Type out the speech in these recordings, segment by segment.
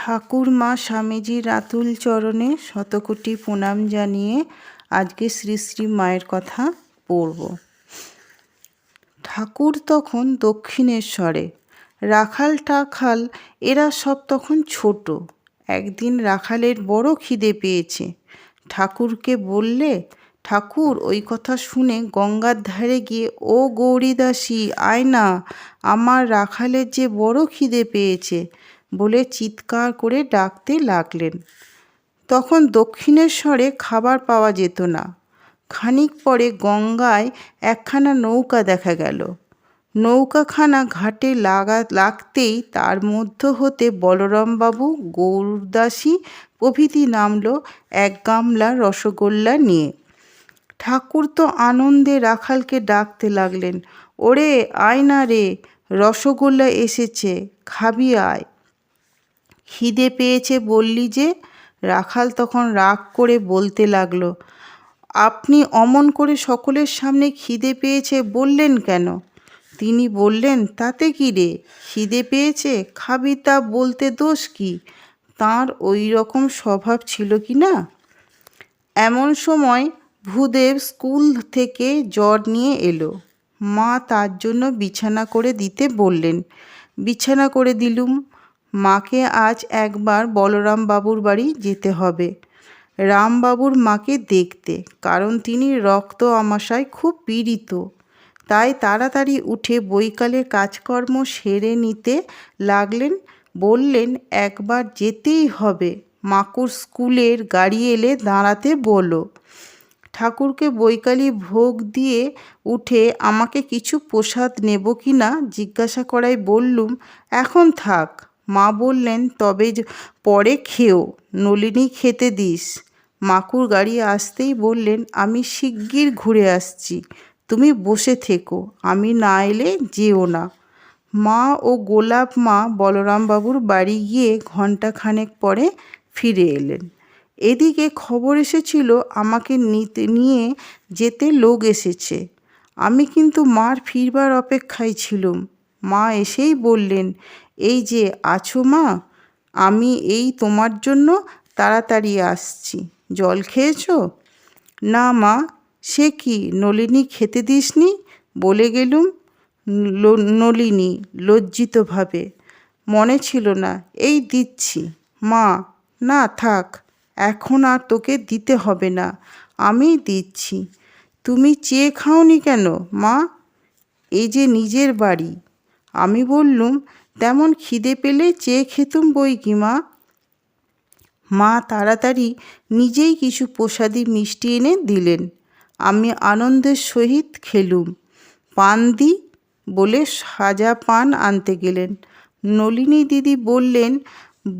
ঠাকুরমা স্বামীজির রাতুল চরণে শতকোটি প্রণাম জানিয়ে আজকে শ্রী শ্রী মায়ের কথা পড়ব। ঠাকুর তখন দক্ষিণেশ্বরে রাখাল টাখাল এরা সব তখন ছোট। একদিন রাখালের বড় খিদে পেয়েছে। ঠাকুরকে বললে, ঠাকুর, ওই কথা শুনে গঙ্গার ধারে গিয়ে, ও গৌরীদাসী, আয় না, আমার রাখালের যে বড় খিদে পেয়েছে বলে চিৎকার করে ডাকতে লাগলেন। তখন দক্ষিণেশ্বরে খাবার পাওয়া যেত না। খানিক পরে গঙ্গায় একখানা নৌকা দেখা গেল। নৌকাখানা ঘাটে লাগা, লাগতেই তার মধ্য হতে বলরামবাবু, গৌরদাসী প্রভৃতি নামল এক গামলা রসগোল্লা নিয়ে। ঠাকুর তো আনন্দে রাখালকে ডাকতে লাগলেন, ওরে আয় না রে, রসগোল্লা এসেছে, খাবি আয়। খিদে পেয়েছে বললি যে? রাখাল তখন রাগ করে বলতে লাগল, আপনি অমন করে সকলের সামনে খিদে পেয়েছে বললেন কেন? তিনি বললেন, তাতে কি রে? খিদে পেয়েছে? খাবি তা বলতে দোষ কি? তাঁর ওই রকম স্বভাব ছিল কি না? এমন সময় ভূদেব স্কুল থেকে জ্বর নিয়ে এলো। মা তার জন্য বিছানা করে দিতে বললেন, বিছানা করে দিলুম। মাকে আজ একবার বলরাম বাবুর বাড়ি যেতে হবে। রামবাবুর মাকে দেখতে, কারণ তিনি রক্ত আমাশায় খুব পীড়িত। তাই তাড়াতাড়ি উঠে বৈকালে কাজকর্ম সেরে নিতে লাগলেন, বললেন, একবার যেতেই হবে। মাকুর স্কুলের গাড়ি এলে দাঁড়াতে বলো। ঠাকুরকে বৈকালি ভোগ দিয়ে উঠে আমাকে কিছু প্রসাদ নেব কি না জিজ্ঞাসা করায় বললুম, এখন থাক। মা বললেন, তবে পরে খেও, নলিনী খেতে দিস। মাকুর গাড়ি আসতেই বললেন, আমি শিগগির ঘুরে আসছি, তুমি বসে থেকো, আমি না এলে যেও না। মা ও গোলাপ মা বলরামবাবুর বাড়ি গিয়ে ঘণ্টাখানেক পরে ফিরে এলেন। এদিকে খবর এসেছিল, আমাকে নিতে, নিয়ে যেতে লোক এসেছে। আমি কিন্তু মার ফিরবার অপেক্ষায় ছিলুম। মা এসেই বললেন এই যে আছো মা, আমি এই তোমার জন্য তাড়াতাড়ি আসছি। জল খেয়েছো? না মা, সে কি নলিনী খেতে দিসনি? বলে গেলুম নলিনী লজ্জিতভাবে। মনে ছিল না, এই দিচ্ছি। মা, না থাক, এখন আর তোকে দিতে হবে না, আমি দিচ্ছি। তুমি চেয়ে খাওনি কেন মা? এই যে নিজের বাড়ি। আমি বললুম তেমন খিদে পেলে চেয়ে খেতুম বই কি, মা? মা তাড়াতাড়ি নিজেই কিছু প্রসাদী মিষ্টি এনে দিলেন। আমি আনন্দের সহিত খেলুম। পান দি বলে সাজা পান আনতে গেলেন। নলিনী দিদি বললেন,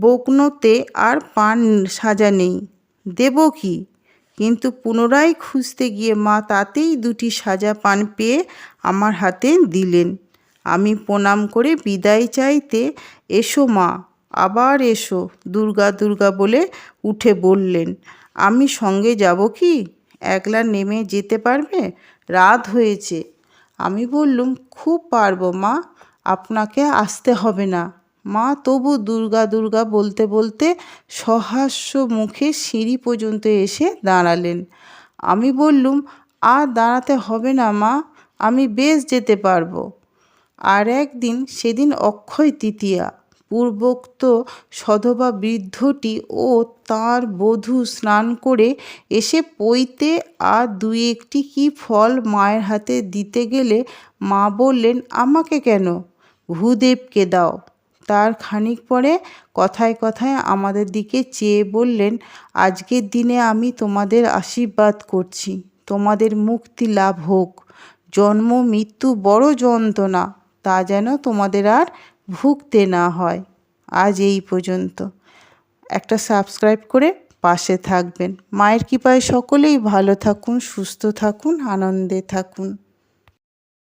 বকনোতে আর পান সাজা নেই। দেব কি? কিন্তু পুনরায় খুঁজতে গিয়ে মা তাতেই দুটি সাজা পান পেয়ে আমার হাতে দিলেন। আমি প্রণাম করে বিদায় চাইতে এসো মা, আবার এসো, দুর্গা দুর্গা বলে উঠে বললেন। আমি সঙ্গে যাব কি? একলা নেমে যেতে পারবে? রাত হয়েছে। আমি বললুম, খুব পারব মা, আপনাকে আসতে হবে না। মা তবু দুর্গা দুর্গা বলতে বলতে সহাস্য মুখে সিঁড়ি পর্যন্ত এসে দাঁড়ালেন। আমি বললুম, আর দাঁড়াতে হবে না মা, আমি বেশ যেতে পারব। আর একদিন সেদিন অক্ষয় তৃতীয়া, পূর্বোক্ত সধবা বৃদ্ধটি ও তাঁর বধূ স্নান করে এসে পইতে আর দুই একটি কি ফল মায়ের হাতে দিতে গেলে মা বললেন, আমাকে কেন? ভূদেবকে দাও। তার খানিক পরে কথায় কথায় আমাদের দিকে চেয়ে বললেন, আজকের দিনে আমি তোমাদের আশীর্বাদ করছি। তোমাদের মুক্তি লাভ হোক। জন্ম, মৃত্যু বড় যন্ত্রণা। তা যেন তোমাদের আর ভুগতে না হয়। আজ এই পর্যন্ত। একটা সাবস্ক্রাইব করে পাশে থাকবেন। মায়ের কৃপায় সকলেই ভালো থাকুন, সুস্থ থাকুন, আনন্দে থাকুন।